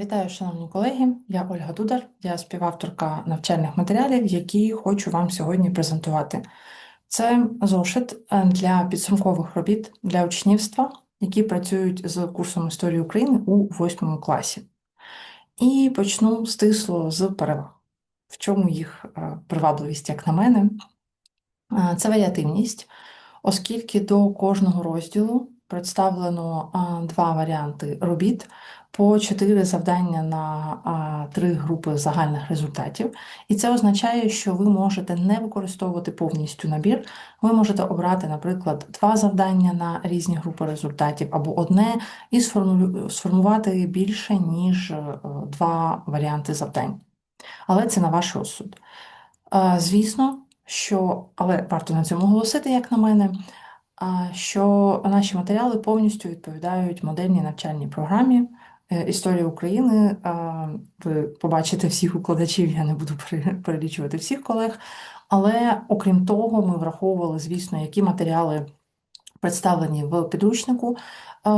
Вітаю, шановні колеги. Я Ольга Дудар, я співавторка навчальних матеріалів, які хочу вам сьогодні презентувати. Це зошит е, для підсумкових робіт для учнівства, які працюють з курсом історії України у восьмому класі. І почну стисло з переваг. В чому їх е, привабливість, як на мене? Е, Це варіативність, оскільки до кожного розділу представлено два варіанти робіт по чотири завдання на три групи загальних результатів. І це означає, що ви можете не використовувати повністю набір. Ви можете обрати, наприклад, два завдання на різні групи результатів або одне, і сформувати більше, ніж е, два варіанти завдань. Але це на ваш розсуд. Е, Звісно, що, але варто на цьому голосити, як на мене, що наші матеріали повністю відповідають модельній навчальній програмі історії Історія України. Ви побачите всіх укладачів, я не буду пере- перелічувати всіх колег. Але окрім того, ми враховували, звісно, які матеріали представлені в підручнику е,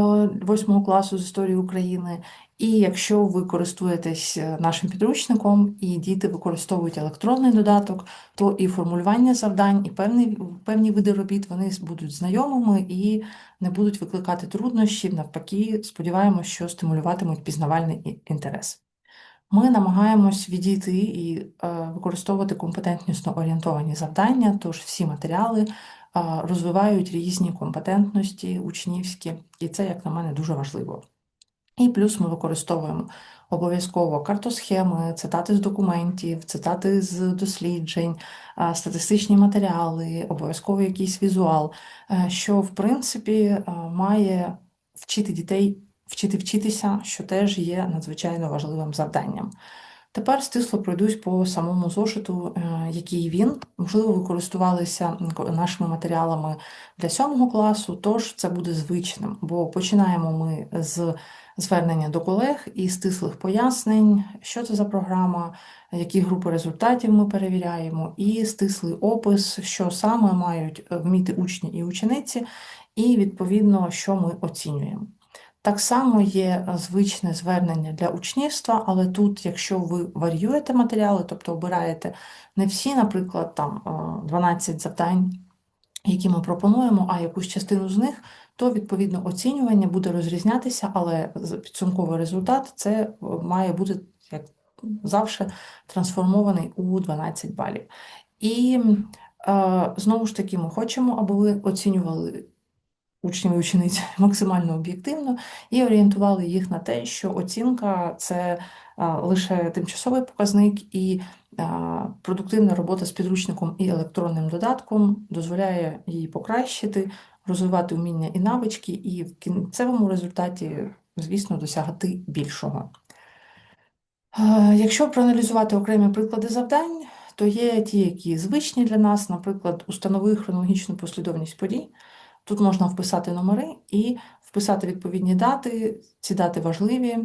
восьмого класу з історії України. І якщо ви користуєтесь е, нашим підручником і діти використовують електронний додаток, то і формулювання завдань, і певні, певні види робіт вони будуть знайомими і не будуть викликати труднощів. Навпаки, сподіваємось, що стимулюватимуть пізнавальний інтерес. Ми намагаємось відійти і е, використовувати компетентнісно орієнтовані завдання, тож всі матеріали е, розвивають різні компетентності учнівські, і це, як на мене, дуже важливо. І плюс ми використовуємо обов'язково картосхеми, цитати з документів, цитати з досліджень, статистичні матеріали, обов'язково якийсь візуал, е, що в принципі е, має вчити дітей вчити вчитися, що теж є надзвичайно важливим завданням. Тепер стисло пройдусь по самому зошиту, е, який він. Можливо, ви користувалися нашими матеріалами для сьомого класу, тож це буде звичним, бо починаємо ми з звернення до колег і стислих пояснень, що це за програма, які групи результатів ми перевіряємо, і стислий опис, що саме мають вміти учні і учениці, і відповідно, що ми оцінюємо. Так само є е, звичне звернення для учнівства, але тут, якщо ви варіюєте матеріали, тобто обираєте не всі, наприклад, там е, 12 завдань, які ми пропонуємо, а якусь частину з них, то відповідно оцінювання буде розрізнятися, але підсумковий результат це е, має бути як завжди трансформований у 12 балів. І е, знову ж таки, ми хочемо, аби ви оцінювали учнів і учениць максимально об'єктивно і орієнтували їх на те, що оцінка це лише тимчасовий показник, і продуктивна робота з підручником і електронним додатком дозволяє її покращити, розвивати вміння і навички, і в кінцевому результаті, звісно, досягати більшого. Якщо проаналізувати окремі приклади завдань, то є ті, які звичні для нас, наприклад, установи хронологічну послідовність подій. Тут можна вписати номери і вписати відповідні дати. Ці дати важливі,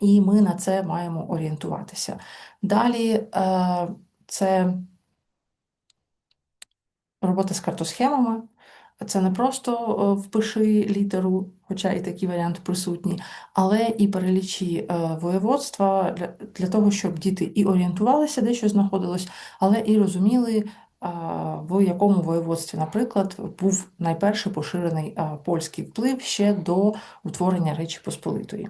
і ми на це маємо орієнтуватися. Далі е, це робота з картосхемами. Це не просто е, впиши літеру, хоча і такий варіант присутній, але і перелічі е, воєводства для, того, щоб діти і орієнтувалися, де що знаходилось, але і розуміли, в якому воєводстві, наприклад, був найперший поширений польський вплив ще до утворення Речі Посполитої.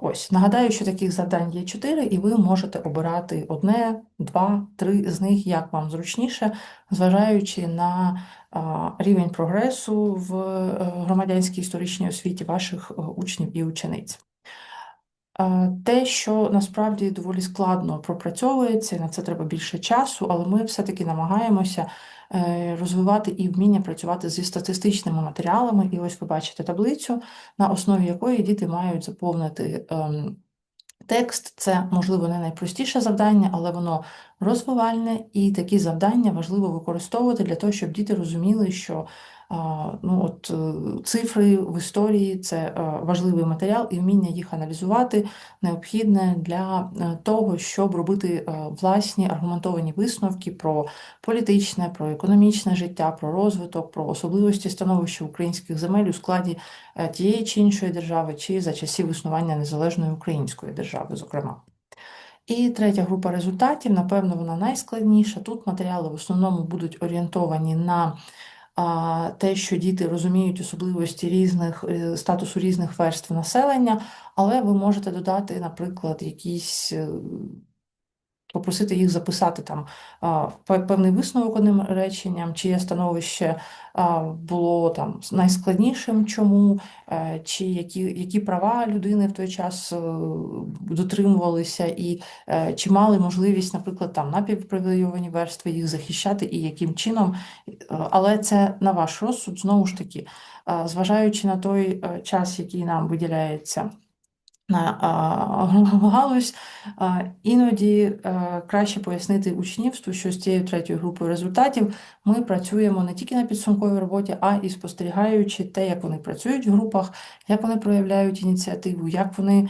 Ось нагадаю, що таких завдань є чотири, і ви можете обирати одне, два, три з них, як вам зручніше, зважаючи на рівень прогресу в е, громадянській історичній освіті ваших е, учнів і учениць. Е, Те, що насправді доволі складно пропрацьовується, і на це треба більше часу, але ми все-таки намагаємося е, розвивати і вміння працювати зі статистичними матеріалами. І ось ви бачите таблицю, на основі якої діти мають заповнити ем, текст. Це, можливо, не найпростіше завдання, але воно розвивальне, і такі завдання важливо використовувати для того, щоб діти розуміли, що Ну, от е, цифри в історії це е, важливий матеріал, і вміння їх аналізувати необхідне для е, того, щоб робити власні аргументовані висновки про політичне, про економічне життя, про розвиток, про особливості становища українських земель у складі тієї чи іншої держави, чи за часів існування незалежної української держави, зокрема. І третя група результатів, напевно, вона найскладніша. Тут матеріали в основному будуть орієнтовані на а, те, що діти розуміють особливості різних е, статусу різних верств населення, але ви можете додати, наприклад, якісь. Попросити їх записати там певний висновок одним реченням, чиє становище було там найскладнішим, чому, е, чи які, які права людини в той час е, дотримувалися, і е, чи мали можливість, наприклад, там напівпривілейовані верстви їх захищати, і яким чином. Але це на ваш розсуд, знову ж таки, зважаючи на той час, який нам виділяється галузь, іноді е, краще пояснити учнівству, що з цією третьою групою результатів ми працюємо не тільки на підсумковій роботі, а і спостерігаючи те, як вони працюють в групах, як вони проявляють ініціативу, як вони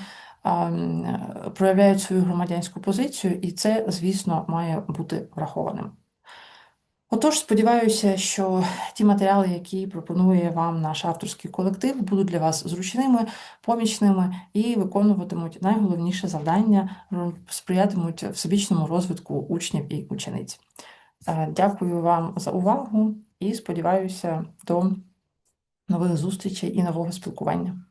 проявляють свою громадянську позицію, і це, звісно, має бути врахованим. Отож, сподіваюся, що ті матеріали, які пропонує вам наш авторський колектив, будуть для вас зручними, помічними і виконуватимуть найголовніше завдання, сприятимуть всебічному розвитку учнів і учениць. Е, Дякую вам за увагу і сподіваюся до нових зустрічей і нового спілкування.